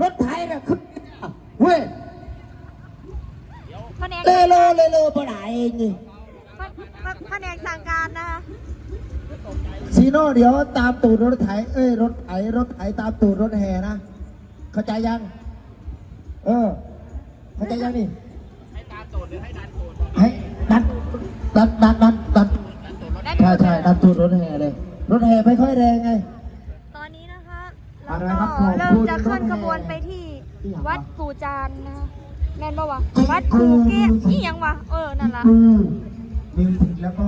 รถไถน่ะขึ้นเว้ยแผนกเลโลเลโลปะไหนนี่แผนกสั่งการนะคะซีโน่เดี๋ยวตามตูดรถไถเอ้ยรถไถรถไถตามตูดรถแห่นะเข้าใจยัง เออ เข้าใจยังนี่ให้ตามตูดหรือให้ดันตูดให้ดันดันดันดันดันใช่ใช่ดันตูดรถแห่เลย รถแห่ไม่ค่อยแรงไงตอนนี้นะคะ อะเราไรครับก็ขอบเริ่คุมณจะเคลื่อนรถแห่ขบวนไปที่ที่ไหนวะวัดปู่จานนะคะแม่นปะวะจริงวัดปู่เกี้ยนี่ยังวะเออนั่นละคือมิวสิกแล้วก็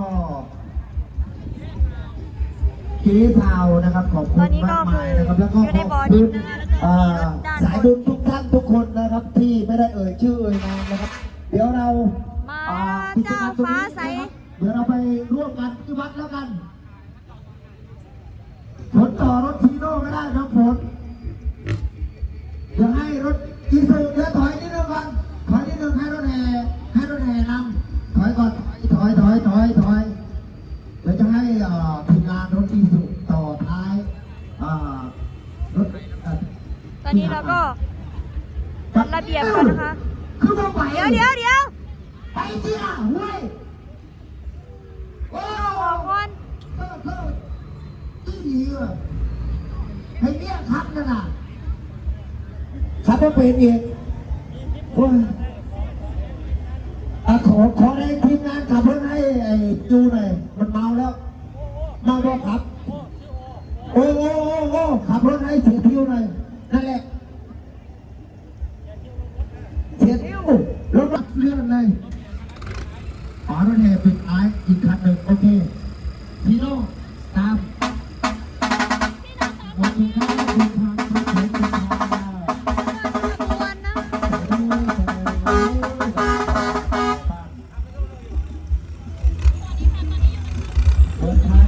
กีซาวนะครับขอบคุณตอนนี้ก็มากคืมาอยนะครับแล้วก็อยู่ในขบ่ออบดิคุนณนะคะแล้วก็อ่ามีรถด้านสายบุญทุกท่านทุกคนนะครับที่ไม่ได้เอ่ยชื่อเอ่ยนามนะครับ เดี๋ยวเรามาอ่เจ้ากิจกรรมตรงฟ้านี้ใสนะครับเดี๋ยวเราไปร่วมกันที่วัดแล้วกันฝ นต่อรถทีโน่ไม่ได้ครับฝนเดี๋ยวให้รถอีซูเดี๋ยวถอยนิดนึงก่อนถอยนิดนึงให้รถแห่ให้รถแห่นำถอยก่อนถอยถอยถอยถอยเดี๋ยวจะให้เอ่อทีมงานรถอีซูต่อท้ายอ่ารถเอ่อตอนนี้เราก็จัดระเบียบกันนะคะ คือว่าไป เดี๋ยวเดี๋ยวเดี๋ยว ไปสิล่ะเว้ยโอ้ ออกก่อน เพิ่มเพิ่มอีดีว่ะให้เรียกครับนั่นน่ะครับว่า เป็นเองโอ้ยอะขอขอให้ทีมงานขับรถให้ไอ้จูหน่อย เดินทางกันครับ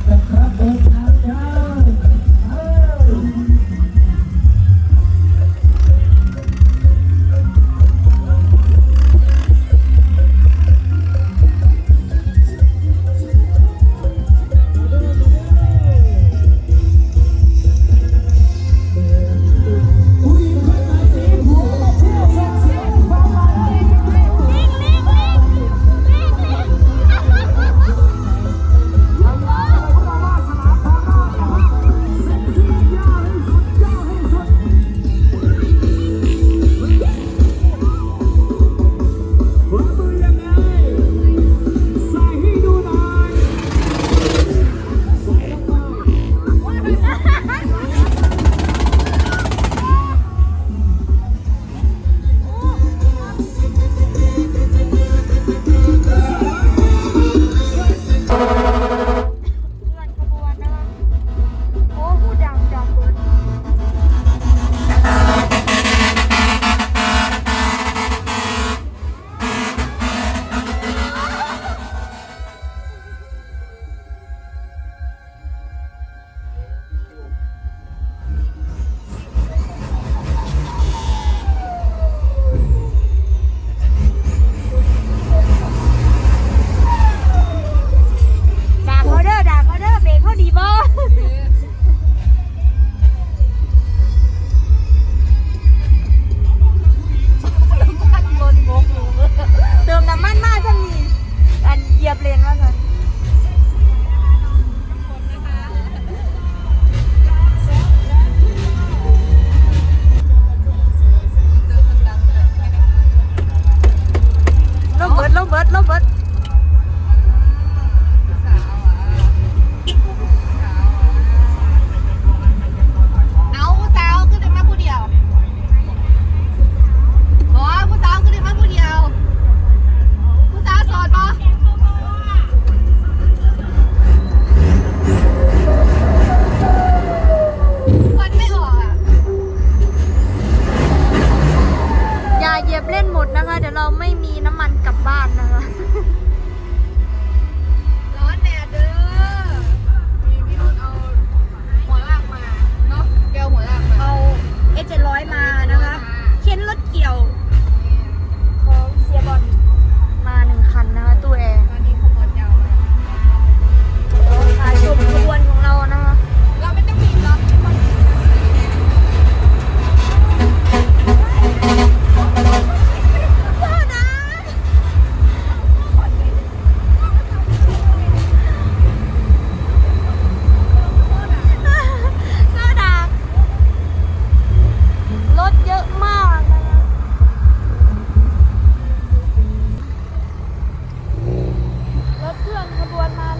วนมา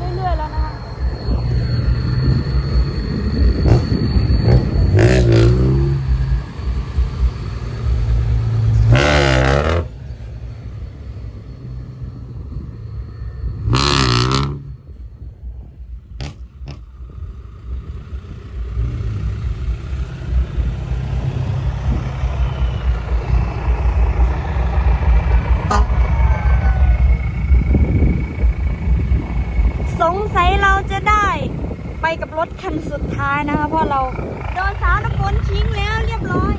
ไปกับรถคันสุดท้ายนะคะเพราะเราโดนสาวน้ำฝนทิ้งแล้วเรียบร้อย